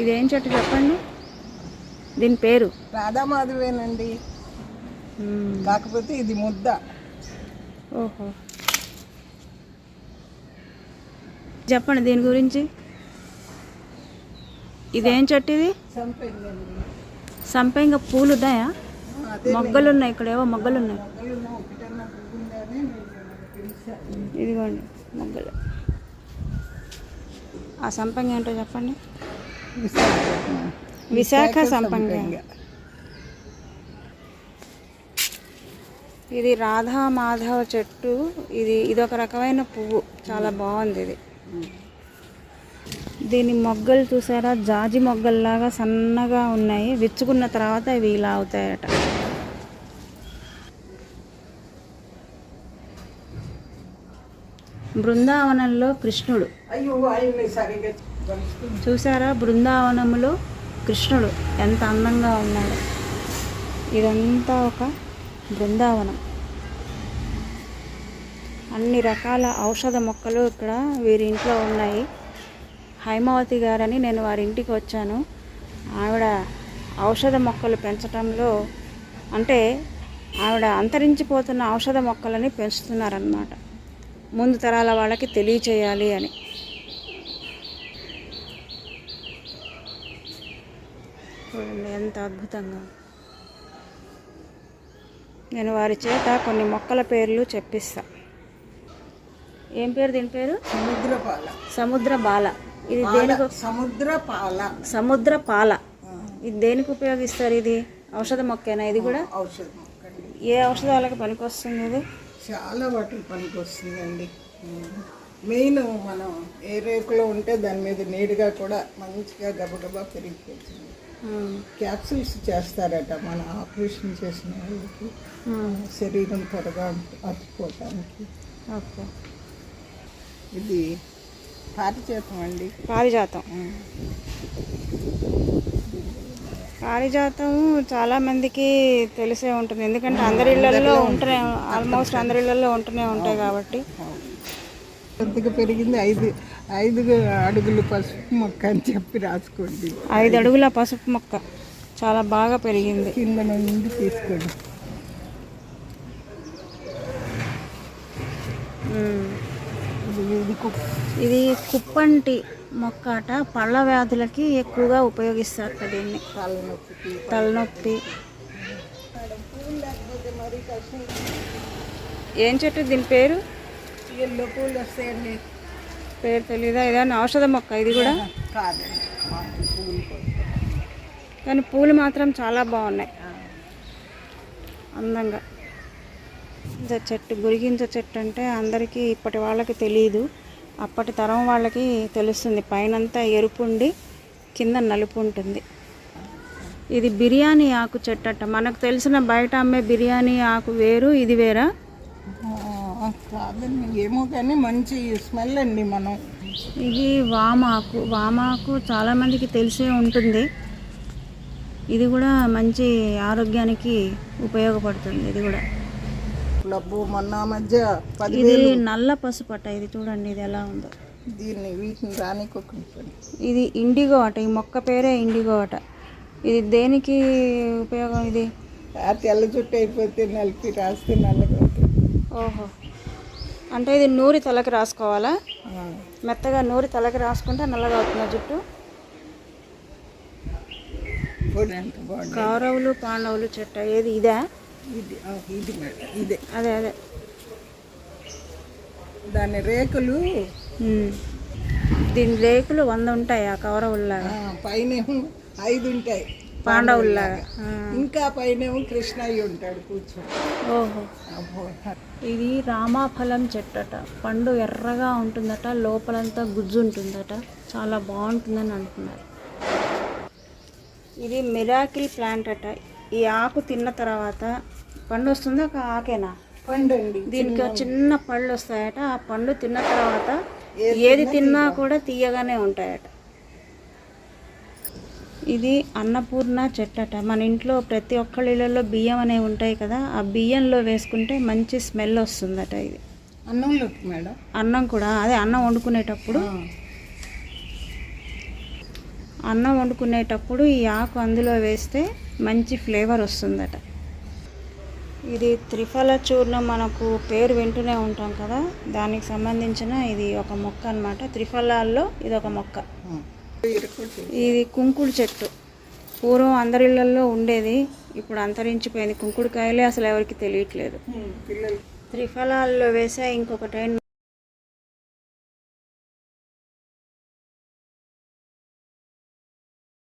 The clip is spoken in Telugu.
ఇదేం చెట్టు చెప్పండి? దీని పేరు? రాధామాధవేనండి. కాకపోతే ఇది ముద్ద. ఓహో. చెప్పండి దీని గురించి. ఇదేం చెట్టు ఇది? సంపెంగ పూలు ఉన్నాయా? మొగ్గలు ఉన్నాయి ఇక్కడ ఏవో మొగ్గలు ఉన్నాయి ఇదిగోండి మొగ్గలు. ఆ సంపంగ ఏంటో చెప్పండి. విశాఖ సంపంగ. ఇది రాధా మాధవ చెట్టు. ఇది ఇదొక రకమైన పువ్వు. చాలా బాగుంది ఇది. దీని మొగ్గలు చూసారా? జాజి మొగ్గల్లాగా సన్నగా ఉన్నాయి. విచ్చుకున్న తర్వాత ఇవి ఇలా అవుతాయట. బృందావనంలో కృష్ణుడు. చూసారా బృందావనములో కృష్ణుడు ఎంత అందంగా ఉన్నాడు. ఇదంతా ఒక బృందావనం. అన్ని రకాల ఔషధ మొక్కలు ఇక్కడ వీరి ఇంట్లో ఉన్నాయి. హైమావతి గారని నేను వారి ఇంటికి వచ్చాను. ఆవిడ ఔషధ మొక్కలు పెంచడంలో అంటే ఆవిడ అంతరించిపోతున్న ఔషధ మొక్కలని పెంచుతున్నారన్నమాట. ముందు తరాల వాళ్ళకి తెలియచేయాలి అని. చూడండి ఎంత అద్భుతంగా. నేను వారి చేత కొన్ని మొక్కల పేర్లు చెప్పిస్తా. ఏం పేరు దీని పేరు? సముద్రపాల. సముద్ర బాల ఇది పాల. దేనికి సముద్రపాల. సముద్ర పాల ఆ, ఇది దేనికి ఉపయోగిస్తారు ఇది? ఔషధ మొక్కేనా ఇది కూడా? ఔషధం మొక్కండి. ఏ ఔషధాలకు పనికొస్తుంది ఇది? చాలా వాటికి పనికి వస్తుందండి మెయిన్ మనం ఏ రేకులో ఉంటే దాని మీద నీట్గా కూడా మంచిగా గబగబా పెరిగిపోతుంది. క్యాప్సూల్స్ చేస్తారట మన ఆపరేషన్ చేసిన వాళ్ళకి. ఉమ్, శరీరం త్వరగా అతుక్కోవటానికి. ఓకే ఇది పారిచేతం అండి. పారిజాతం. పారిజాతం చాలా మందికి తెలిసే ఉంటుంది. ఎందుకంటే అందరి ఇళ్ళలో ఉంటూనే ఆల్మోస్ట్ అందరి ఇళ్ళలో ఉంటూనే ఉంటాయి కాబట్టి. కొద్దిగా పెరిగింది. ఐదు ఐదు అడుగులు పసుపు మొక్క అని చెప్పి రాసుకోండి. ఐదు అడుగుల పసుపు మొక్క చాలా బాగా పెరిగింది. కింద నుండి తీసుకోండి. ఇది కుప్పంటి మొక్క అట. పళ్ళ వ్యాధులకి ఎక్కువగా ఉపయోగిస్తారు కదా దీన్ని. తలనొప్పి. కష్టం ఏం చెట్టు దీని పేరు? ఎల్లో పూలు వస్తాయండి. పేరు తెలీదా? ఇదేనా ఔషధ మొక్క ఇది కూడా? కాదండి. పూలు కానీ పూలు మాత్రం చాలా బాగున్నాయి. అందంగా. ఇంత చెట్టు గురిగింజ చెట్టు అంటే అందరికీ ఇప్పటి వాళ్ళకి తెలియదు అప్పటి తరం వాళ్ళకి తెలుస్తుంది. పైనంతా ఎరుపు ఉండి కింద నలుపు ఉంటుంది ఇది బిర్యానీ ఆకు చెట్టు అట్ట మనకు తెలిసిన బయట అమ్మే బిర్యానీ ఆకు వేరు ఇది వేరా? కాదండి ఏమో కానీ మంచి స్మెల్ అండి మనం. ఇది వామాకు వామాకు చాలామందికి తెలిసే ఉంటుంది. ఇది కూడా మంచి ఆరోగ్యానికి ఉపయోగపడుతుంది ఇది కూడా. డబ్బు మొన్న మధ్య ఇది నల్ల పసుపు అట ఇది చూడండి ఇది ఎలా ఉందో. దీన్ని వీటిని రానికొకటి ఇది ఇండిగో అట ఈ మొక్క పేరే ఇండిగో అట. ఇది దేనికి ఉపయోగం ఇది? తెల్ల చుట్టూ అయిపోతే నలిపి రాస్తే నల్లగా ఓహో. అంటే ఇది నూరి తలకి రాసుకోవాలా? మెత్తగా నూరి తలకి రాసుకుంటే నల్లగా అవుతుందా జుట్టు? కౌరవులు పాండవులు చెట్ట ఏది? ఇదా? అదే అదే. దాని రేకులు. దీని రేకులు వంద ఉంటాయి ఆ కౌరవుల్లాగా? ఆ, పైనేమో ఐదు ఉంటాయి. పాండవుల్లాగా. ఇంకా పైనేమో కృష్ణయ్య ఉంటాడు కూర్చొని. ఓహో. ఇది రామాఫలం చెట్టట. పండు ఎర్రగా ఉంటుందట లోపలంతా గుజ్జు ఉంటుందట. చాలా బాగుంటుందని అంటున్నారు. ఇది మిరాకిల్ ప్లాంట్ అట. ఈ ఆకు తిన్న తర్వాత పండు వస్తుందా? ఒక ఆకేనా? పండండి. దీనికి చిన్న పళ్ళు వస్తాయట. ఆ పండు తిన్న తర్వాత ఏది తిన్నా కూడా తీయగానే ఉంటాయట. ఇది అన్నపూర్ణ చెట్టట. మన ఇంట్లో ప్రతి ఒక్కళ్ళ ఇళ్ళల్లో బియ్యం అనేవి ఉంటాయి కదా ఆ బియ్యంలో వేసుకుంటే మంచి స్మెల్ వస్తుందట ఇది. అన్నంలోకి మేడం? అన్నం కూడా అదే అన్నం వండుకునేటప్పుడు. అన్నం వండుకునేటప్పుడు ఈ ఆకు అందులో వేస్తే మంచి ఫ్లేవర్ వస్తుందట. ఇది త్రిఫల చూర్ణం మనకు పేరు వింటూనే ఉంటాం కదా దానికి సంబంధించిన ఇది ఒక మొక్క అన్నమాట. త్రిఫలాల్లో ఇది ఒక మొక్క. ఇది కుంకుడు చెట్టు. పూర్వం అందరిళ్ళల్లో ఉండేది. ఇప్పుడు అంతరించిపోయింది. కుంకుడుకాయలే అసలు ఎవరికి తెలియట్లేదు. త్రిఫలాల్లో వేసే ఇంకొకటి